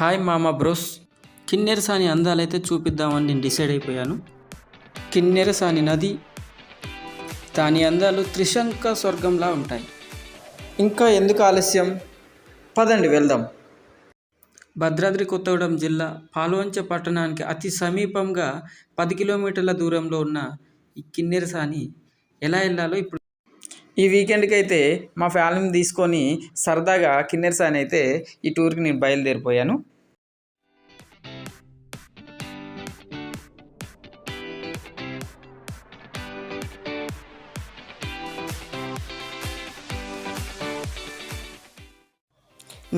Hi మామ bros. Kinnerasani అందాలైతే చూపిద్దామని నేను డిసైడ్ అయిపోయాను. కిన్నెరసాని నది దాని అందాలు త్రిశంక స్వర్గంలా ఉంటాయి. ఇంకా ఎందుకు ఆలస్యం? పదండి వెళ్దాం. భద్రాద్రి కొత్తగూడెం జిల్లా పాల్వంచ పట్టణానికి అతి సమీపంగా పది కిలోమీటర్ల దూరంలో ఉన్న ఈ కిన్నెరసాని ఎలా వెళ్ళాలో ఇప్పుడు ఈ వీకెండ్కి అయితే మా ఫ్యామిలీని తీసుకొని సరదాగా కిన్నెరసాని అయితే ఈ టూర్కి నేను బయలుదేరిపోయాను.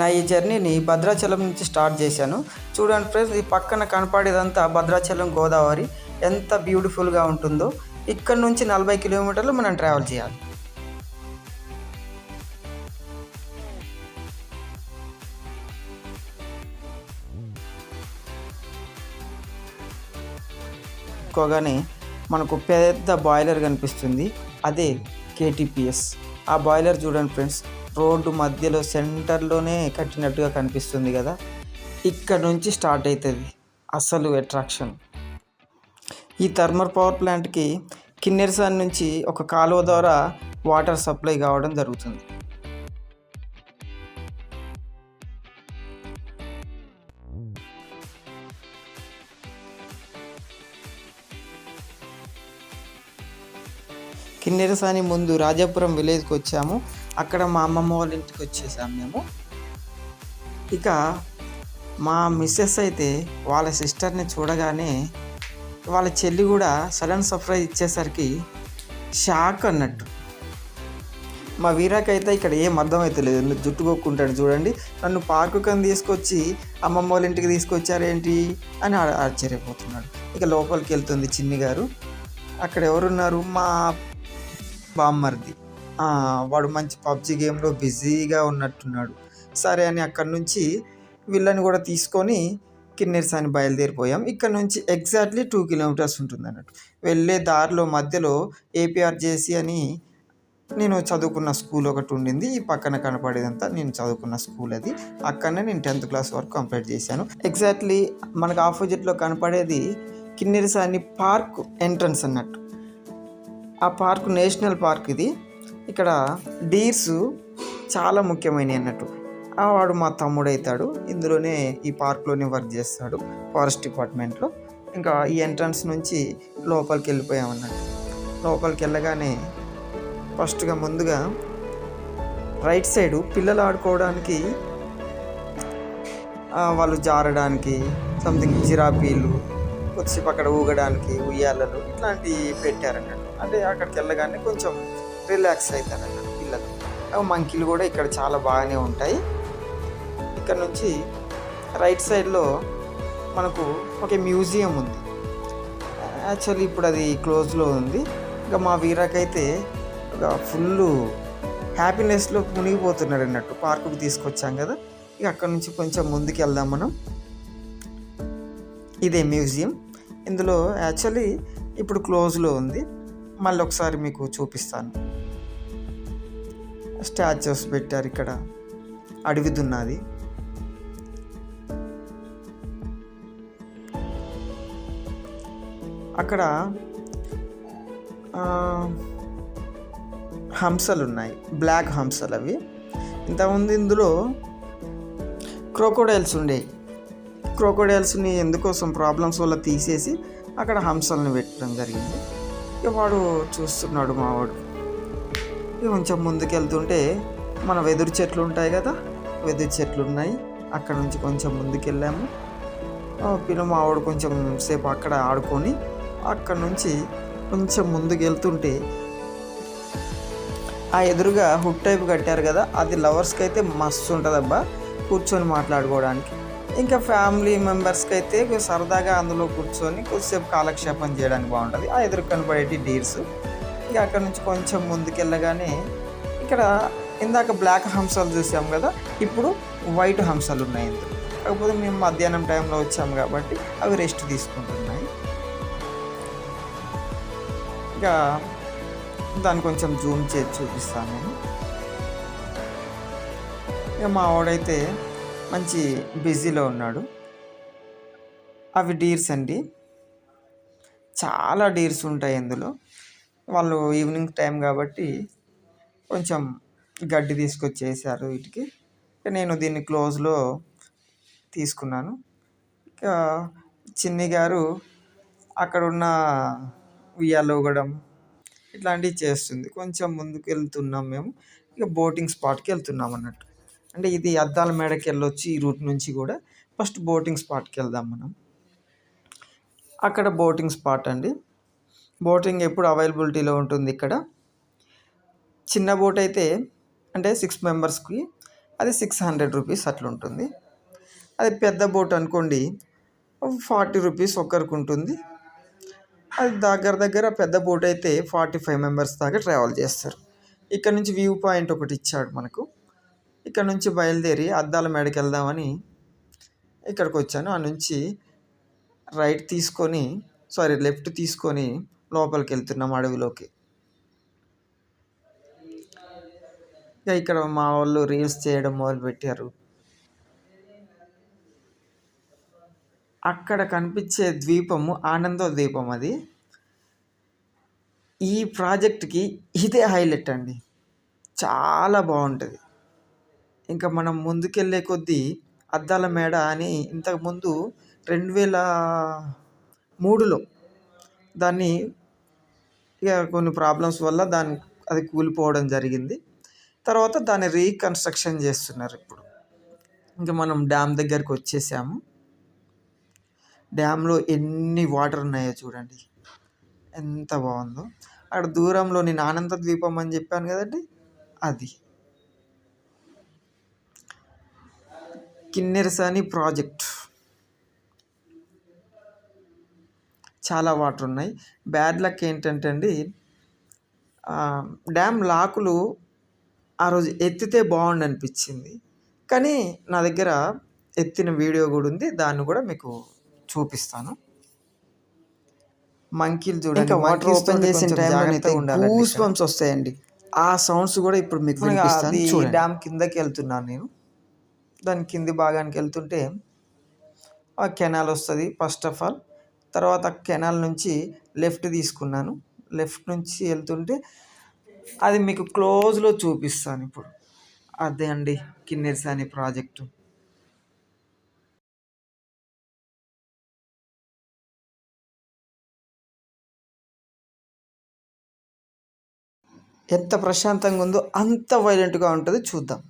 నా ఈ జర్నీని భద్రాచలం నుంచి స్టార్ట్ చేశాను. చూడండి ఫ్రెండ్స్ ఈ పక్కన కనపడేదంతా భద్రాచలం గోదావరి. ఎంత బ్యూటిఫుల్గా ఉంటుందో. ఇక్కడ నుంచి నలభై కిలోమీటర్లు మనం ట్రావెల్ చేయాలి. ఎక్కువగానే మనకు పెద్ద బాయిలర్ కనిపిస్తుంది. అదే కేటీపీఎస్. ఆ బాయిలర్ చూడండి ఫ్రెండ్స్ రోడ్డు మధ్యలో సెంటర్లోనే కట్టినట్టుగా కనిపిస్తుంది కదా. ఇక్కడ నుంచి స్టార్ట్ అవుతుంది అసలు అట్రాక్షన్ ఈ థర్మల్ పవర్ ప్లాంట్కి కిన్నెరసాన్ నుంచి ఒక కాలువ ద్వారా వాటర్ సప్లై కావడం జరుగుతుంది. కిన్నెరసాని ముందు రాజాపురం విలేజ్కి వచ్చాము. అక్కడ మా అమ్మమ్మ వాళ్ళ ఇంటికి వచ్చేసాము మేము. ఇక మా మిస్సెస్ అయితే వాళ్ళ సిస్టర్ని చూడగానే వాళ్ళ చెల్లి కూడా సడన్ సర్ప్రైజ్ ఇచ్చేసరికి షాక్ అన్నట్టు. మా వీరాకైతే ఇక్కడ ఏం అర్థమవుతలేదు జుట్టు కొక్కుంటాడు చూడండి. నన్ను పార్కు కని తీసుకొచ్చి అమ్మమ్మ వాళ్ళ ఇంటికి తీసుకొచ్చారేంటి అని ఆశ్చర్యపోతున్నాడు. ఇక లోపలికి వెళ్తుంది చిన్ని గారు. అక్కడ ఎవరున్నారు? మా బామ్మర్ది. వాడు మంచి పబ్జి గేమ్లో బిజీగా ఉన్నట్టున్నాడు. సరే అని అక్కడి నుంచి వీళ్ళని కూడా తీసుకొని కిన్నెరసాని బయలుదేరిపోయాం. ఇక్కడ నుంచి ఎగ్జాక్ట్లీ టూ కిలోమీటర్స్ ఉంటుంది అన్నట్టు వెళ్ళే దారిలో మధ్యలో ఏపీఆర్జేసి అని నేను చదువుకున్న స్కూల్ ఒకటి ఉండింది. ఈ పక్కన కనపడేదంతా నేను చదువుకున్న స్కూల్ అది. అక్కడనే నేను టెన్త్ క్లాస్ వరకు కంప్లీట్ చేశాను. ఎగ్జాక్ట్లీ మనకు ఆపోజిట్లో కనపడేది కిన్నెరసాని పార్క్ ఎంట్రన్స్ అన్నట్టు. ఆ పార్క్ నేషనల్ పార్క్ ఇది. ఇక్కడ డీర్స్ చాలా ముఖ్యమైనవి అన్నట్టు. ఆ వాడు మా తమ్ముడు అవుతాడు ఇందులోనే ఈ పార్క్లోనే వర్క్ చేస్తాడు ఫారెస్ట్ డిపార్ట్మెంట్లో. ఇంకా ఈ ఎంట్రన్స్ నుంచి లోపలికి వెళ్ళిపోయామన్నట్టు లోపలికి వెళ్ళగానే ఫస్ట్గా ముందుగా రైట్ సైడు పిల్లలు ఆడుకోవడానికి వాళ్ళు జారడానికి సంథింగ్ జిరాపీలు వచ్చి అక్కడ ఊగడానికి ఉయ్యాలలు ఇట్లాంటివి పెట్టారన్నట్టు. అంటే అక్కడికి వెళ్ళగానే కొంచెం రిలాక్స్ అవుతారన్నట్టు పిల్లలు. మంకీలు కూడా ఇక్కడ చాలా బాగానే ఉంటాయి. ఇక్కడ నుంచి రైట్ సైడ్లో మనకు ఒక మ్యూజియం ఉంది. యాక్చువల్లీ ఇప్పుడు అది క్లోజ్లో ఉంది. ఇంకా మా వీరాకైతే ఒక ఫుల్ హ్యాపీనెస్లో మునిగిపోతున్నాడు అన్నట్టు పార్కుకి తీసుకొచ్చాం కదా. ఇక అక్కడ నుంచి కొంచెం ముందుకు వెళ్దాం మనం. ఇదే మ్యూజియం. ఇందులో యాక్చువల్లీ ఇప్పుడు క్లోజ్లో ఉంది. మళ్ళీ ఒకసారి మీకు చూపిస్తాను. స్టాచ్యూస్ పెట్టారు ఇక్కడ. అడవిదున్నది. అక్కడ హంసలు ఉన్నాయి బ్లాక్ హంసలు అవి ఇంతకుముందు ఇందులో క్రోకోడైల్స్ ఉండేవి క్రోకోడైల్స్ని ఎందుకోసం ప్రాబ్లమ్స్ వల్ల తీసేసి అక్కడ హంసల్ని పెట్టడం జరిగింది. వాడు చూస్తున్నాడు మావాడు. ఇక కొంచెం ముందుకెళ్తుంటే మన వెదురు చెట్లు ఉంటాయి కదా వెదురు చెట్లు ఉన్నాయి. అక్కడ నుంచి కొంచెం ముందుకెళ్ళాము. పిల్ల మావాడు కొంచెం సేపు అక్కడ ఆడుకొని అక్కడ నుంచి కొంచెం ముందుకు వెళ్తుంటే ఆ ఎదురుగా హుడ్ టైప్ కట్టారు కదా అది లవర్స్కి అయితే మస్తు ఉంటుందబ్బా కూర్చొని మాట్లాడుకోవడానికి. ఇంకా ఫ్యామిలీ మెంబర్స్కి అయితే సరదాగా అందులో కూర్చొని కొద్దిసేపు కాలక్షేపం చేయడానికి బాగుంటుంది. ఆ ఎదురు కనపడేటి డీర్స్ ఇక అక్కడ నుంచి కొంచెం ముందుకెళ్ళగానే ఇక్కడ ఇందాక బ్లాక్ హంసలు చూసాం కదా ఇప్పుడు వైట్ హంసలు ఉన్నాయి ఇందులో. కాకపోతే మేము మధ్యాహ్నం టైంలో వచ్చాము కాబట్టి అవి రెస్ట్ తీసుకుంటున్నాయి. ఇక దాన్ని కొంచెం జూమ్ చేసి చూపిస్తాను నేను. ఇక మా వాడైతే మంచి బిజీలో ఉన్నాడు. అవి డీర్స్ అండి. చాలా డీర్స్ ఉంటాయి ఇందులో వాళ్ళు ఈవినింగ్ టైం కాబట్టి కొంచెం గడ్డి తీసుకొచ్చేసారు వీటికి. నేను దీన్ని క్లోజ్లో తీసుకున్నాను. ఇక చిన్ని గారు అక్కడున్న ఉయ్యాలు ఊగడం ఇట్లాంటివి చేస్తుంది. కొంచెం ముందుకు వెళ్తున్నాం మేము. ఇక బోటింగ్ స్పాట్కి వెళ్తున్నాం అన్నట్టు. అంటే ఇది అద్దాల మేడకి వెళ్ళొచ్చి ఈ రూట్ నుంచి కూడా ఫస్ట్ బోటింగ్ స్పాట్కి వెళ్దాం మనం. అక్కడ బోటింగ్ స్పాట్ అండి. బోటింగ్ ఎప్పుడు అవైలబిలిటీలో ఉంటుంది ఇక్కడ. చిన్న బోట్ అయితే అంటే సిక్స్ మెంబర్స్కి అది సిక్స్ హండ్రెడ్ రూపీస్ అట్లుంటుంది. అది పెద్ద బోట్ అనుకోండి ఫార్టీ రూపీస్ ఒక్కరికి ఉంటుంది. అది దగ్గర దగ్గర పెద్ద బోట్ అయితే ఫార్టీ ఫైవ్ మెంబర్స్ దాకా ట్రావెల్ చేస్తారు. ఇక్కడ నుంచి వ్యూ పాయింట్ ఒకటి ఇచ్చాడు మనకు. ఇక్కడ నుంచి బయలుదేరి అద్దాల మేడకి వెళ్దామని ఇక్కడికి వచ్చాను. ఆ నుంచి రైట్ తీసుకొని సారీ లెఫ్ట్ తీసుకొని లోపలికి వెళ్తున్నాం అడవిలోకి. ఇక ఇక్కడ మా వాళ్ళు రీల్స్ చేయడం మొదలుపెట్టారు. అక్కడ కనిపించే ద్వీపము ఆనంద ద్వీపం అది. ఈ ప్రాజెక్ట్కి ఇదే హైలైట్ అండి. చాలా బాగుంటుంది. ఇంకా మనం ముందుకెళ్ళే కొద్దీ అద్దాల మేడ అని ఇంతకుముందు రెండు వేల మూడులో దాన్ని ఇక కొన్ని ప్రాబ్లమ్స్ వల్ల దాన్ని అది కూలిపోవడం జరిగింది. తర్వాత దాన్ని రీకన్స్ట్రక్షన్ చేస్తున్నారు ఇప్పుడు. ఇంకా మనం డ్యామ్ దగ్గరికి వచ్చేసాము. డ్యామ్లో ఎన్ని వాటర్ ఉన్నాయో చూడండి. ఎంత బాగుందో. అక్కడ దూరంలో నేను ఆనంద ద్వీపం అని చెప్పాను కదండి. అది. కిన్నెరసాని ప్రాజెక్ట్. చాలా వాటర్ ఉన్నాయి. బ్యాడ్ లక్ ఏంటంటే అండి డ్యామ్ లాకులు ఆ రోజు ఎత్తితే బాగుండు అనిపించింది కానీ నా దగ్గర ఎత్తిన వీడియో కూడా ఉంది. దాన్ని కూడా మీకు చూపిస్తాను. మంకీలు చూడండి. వాటర్ ఓపెన్ చేసిన టైంలో గూస్ బంప్స్ వస్తాయండి. ఆ సౌండ్స్ కూడా ఇప్పుడు మీకు డ్యామ్ కిందకి వెళ్తున్నాను నేను. దాని కింది భాగానికి వెళ్తుంటే ఆ కెనాల్ వస్తుంది ఫస్ట్ ఆఫ్ ఆల్ తర్వాత కెనాల్ నుంచి లెఫ్ట్ తీసుకున్నాను. లెఫ్ట్ నుంచి వెళ్తుంటే అది మీకు క్లోజ్లో చూపిస్తాను ఇప్పుడు. అదే అండి కిన్నెర్సాని ప్రాజెక్టు. ఎంత ప్రశాంతంగా ఉందో అంత వైలెంట్గా ఉంటుంది చూద్దాం.